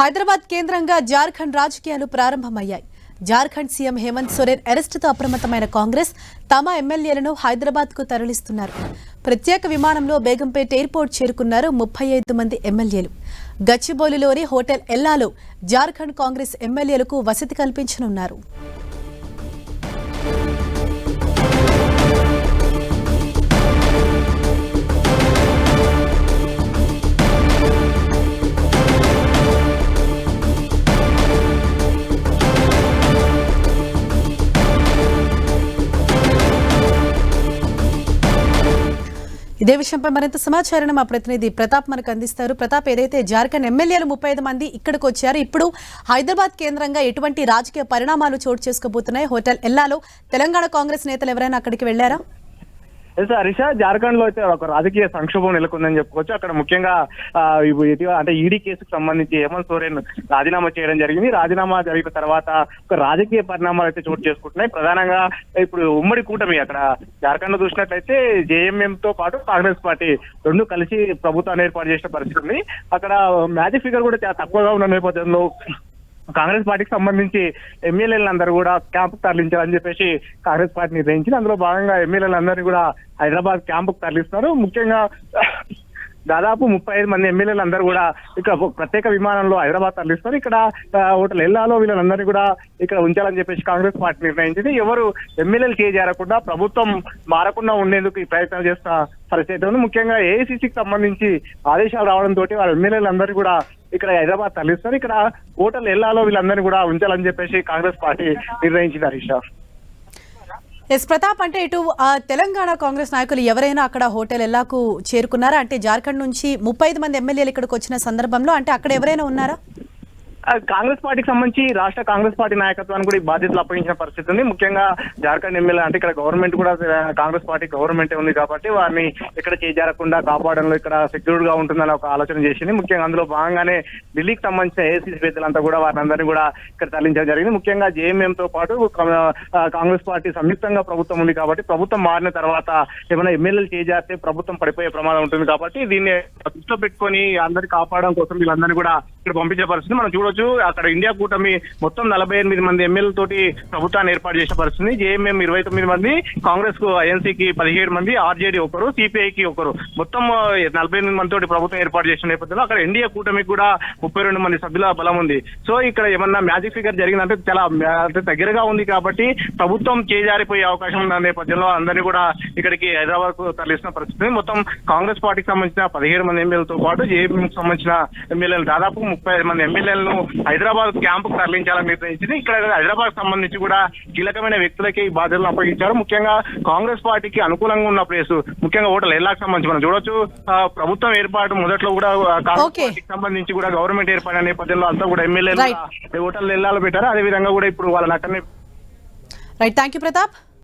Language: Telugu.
హైదరాబాద్ కేంద్రంగా జార్ఖండ్ రాజకీయాలు ప్రారంభమయ్యాయి. జార్ఖండ్ సీఎం హేమంత్ సోరెన్ అరెస్టుతో అప్రమత్తమైన కాంగ్రెస్ తమ ఎమ్మెల్యేలను హైదరాబాద్కు తరలిస్తున్నారు. ప్రత్యేక విమానంలో బేగంపేట్ ఎయిర్పోర్ట్ చేరుకున్నారు ముప్పై ఐదు మంది ఎమ్మెల్యేలు. గచ్చిబౌలిలోని హోటల్ ఎల్లాలో జార్ఖండ్ కాంగ్రెస్ ఎమ్మెల్యేలకు వసతి కల్పించనున్నారు. ఇదే విషయంపై మరింత సమాచారాన్ని మా ప్రతినిధి ప్రతాప్ మనకు అందిస్తారు. ప్రతాప్ ఏదైతే జార్ఖండ్ ఎమ్మెల్యేలు ముప్పై ఐదు మంది ఇక్కడికి వచ్చారు ఇప్పుడు హైదరాబాద్ కేంద్రంగా ఎటువంటి రాజకీయ పరిణామాలు చోటు చేసుకోబోతున్నాయి? హోటల్ ఎల్లాలో తెలంగాణ కాంగ్రెస్ నేతలు ఎవరైనా అక్కడికి వెళ్ళారా ఎస్ హరీష జార్ఖండ్లో అయితే ఒక రాజకీయ సంక్షోభం నెలకొందని చెప్పుకోవచ్చు. అక్కడ ముఖ్యంగా ఇటీవల అంటే ఈడీ కేసుకు సంబంధించి హేమంత్ సోరెన్ రాజీనామా చేయడం జరిగింది. రాజీనామా జరిగిన తర్వాత ఒక రాజకీయ పరిణామాలు అయితే చోటు చేసుకుంటున్నాయి. ప్రధానంగా ఇప్పుడు ఉమ్మడి కూటమి అక్కడ జార్ఖండ్లో చూసినట్లయితే జేఎంఎం తో పాటు కాంగ్రెస్ పార్టీ రెండు కలిసి ప్రభుత్వాన్ని ఏర్పాటు చేసిన పరిస్థితి ఉంది. అక్కడ మ్యాజిక్ ఫిగర్ కూడా చాలా తక్కువగా ఉన్న నేపథ్యంలో కాంగ్రెస్ పార్టీకి సంబంధించి ఎమ్మెల్యేలందరూ కూడా క్యాంపు తరలించాలని చెప్పేసి కాంగ్రెస్ పార్టీ నిర్ణయించింది. అందులో భాగంగా ఎమ్మెల్యేలందరినీ కూడా హైదరాబాద్ క్యాంపుకు తరలిస్తున్నారు. ముఖ్యంగా దాదాపు ముప్పై ఐదు మంది ఎమ్మెల్యేలు అందరూ కూడా ఇక్కడ ప్రత్యేక విమానంలో హైదరాబాద్ తరలిస్తారు ఇక్కడ ఆ, హోటల్ ఎల్లాలో వీళ్ళందరినీ కూడా ఇక్కడ ఉంచాలని చెప్పేసి కాంగ్రెస్ పార్టీ నిర్ణయించింది. ఎవరు ఎమ్మెల్యేలు చేజారకుండా ప్రభుత్వం మారకుండా ఉండేందుకు ఈ ప్రయత్నం చేస్తున్న పరిస్థితి ఉంది. ముఖ్యంగా ఏఐసిసికి సంబంధించి ఆదేశాలు రావడంతో వాళ్ళ ఎమ్మెల్యేలందరూ కూడా ఇక్కడ హైదరాబాద్ తరలిస్తారు. ఇక్కడ హోటల్ ఎల్లాలో వీళ్ళందరినీ కూడా ఉంచాలని చెప్పేసి కాంగ్రెస్ పార్టీ నిర్ణయించింది హరీష్ ఎస్ ప్రతాప్ అంటే ఇటు ఆ, తెలంగాణ కాంగ్రెస్ నాయకులు ఎవరైనా అక్కడ హోటల్ ఎల్లాకు చేరుకున్నారా? అంటే జార్ఖండ్ నుంచి ముప్పై ఐదు మంది ఎమ్మెల్యేలు ఇక్కడికి వచ్చిన సందర్భంలో అంటే అక్కడ ఎవరైనా ఉన్నారా? కాంగ్రెస్ పార్టీకి సంబంధించి రాష్ట్ర కాంగ్రెస్ పార్టీ నాయకత్వాన్ని కూడా ఈ బాధ్యతలు అప్పగించిన పరిస్థితి ఉంది. ముఖ్యంగా జార్ఖండ్ ఎమ్మెల్యే అంటే ఇక్కడ గవర్నమెంట్ కూడా కాంగ్రెస్ పార్టీ గవర్నమెంట్ ఉంది కాబట్టి వారిని ఇక్కడ చేజారకుండా కాపాడంలో ఇక్కడ సెక్యూర్డ్గా ఉంటుందని ఒక ఆలోచన చేసింది. ముఖ్యంగా అందులో భాగంగానే ఢిల్లీకి సంబంధించిన ఏసీసీ పెద్దలంతా కూడా వారిని అందరినీ కూడా ఇక్కడ తరలించడం జరిగింది. ముఖ్యంగా జేఎంఎం తో పాటు కాంగ్రెస్ పార్టీ సంయుక్తంగా ప్రభుత్వం ఉంది కాబట్టి ప్రభుత్వం మారిన తర్వాత ఏమైనా ఎమ్మెల్యేలు చేజారితే ప్రభుత్వం పడిపోయే ప్రమాదం ఉంటుంది కాబట్టి దీన్ని దృష్టిలో పెట్టుకొని అందరినీ కాపాడడం కోసం వీళ్ళందరినీ కూడా ఇక్కడ పంపించే పరిస్థితి మనం చూడొచ్చు. అక్కడ ఇండియా కూటమి మొత్తం నలభై ఎనిమిది మంది ఎమ్మెల్యే తోటి ప్రభుత్వాన్ని ఏర్పాటు చేసే పరిస్థితి. జేఎంఎం ఇరవై తొమ్మిది మంది కాంగ్రెస్కు ఐఎన్సీకి పదిహేడు మంది ఆర్జేడీ ఒకరు సిపిఐకి ఒకరు. మొత్తం నలభై ఎనిమిది మంది తోటి ప్రభుత్వం ఏర్పాటు చేసిన నేపథ్యంలో అక్కడ ఎన్డీఏ కూటమికి కూడా ముప్పై రెండు మంది సభ్యుల బలం ఉంది. సో ఇక్కడ ఏమన్నా మ్యాజిక్ ఫిగర్ జరిగిందంటే చాలా దగ్గరగా ఉంది కాబట్టి ప్రభుత్వం చేజారిపోయే అవకాశం ఉన్న నేపథ్యంలో అందరినీ కూడా ఇక్కడికి హైదరాబాద్కు తరలిస్తున్న పరిస్థితి. మొత్తం కాంగ్రెస్ పార్టీకి సంబంధించిన పదిహేడు మంది ఎమ్మెల్యేలతో పాటు జేపీకి సంబంధించిన ఎమ్మెల్యేలు దాదాపు ముప్పై ఐదు మంది ఎమ్మెల్యేలను హైదరాబాద్ క్యాంపుకు తరలించాలని నిర్ణయించింది. ఇక్కడ హైదరాబాద్ సంబంధించి కూడా కీలకమైన వ్యక్తులకి ఈ బాధ్యతలు అప్పగించారు. ముఖ్యంగా కాంగ్రెస్ పార్టీకి అనుకూలంగా ఉన్న ప్లేస్ ముఖ్యంగా ఓటర్లు ఎల్లాకి సంబంధించి మనం చూడొచ్చు. ప్రభుత్వం ఏర్పాటు మొదట్లో కూడా కాంగ్రెస్. పార్టీకి సంబంధించి కూడా గవర్నమెంట్ ఏర్పడిన నేపథ్యంలో అంతా కూడా ఎమ్మెల్యేలు. ఓటర్లు ఎల్లాలో పెట్టారు. అదే విధంగా కూడా ఇప్పుడు వాళ్ళని అక్కడనే రైట్ థ్యాంక్ యూ ప్రతాప్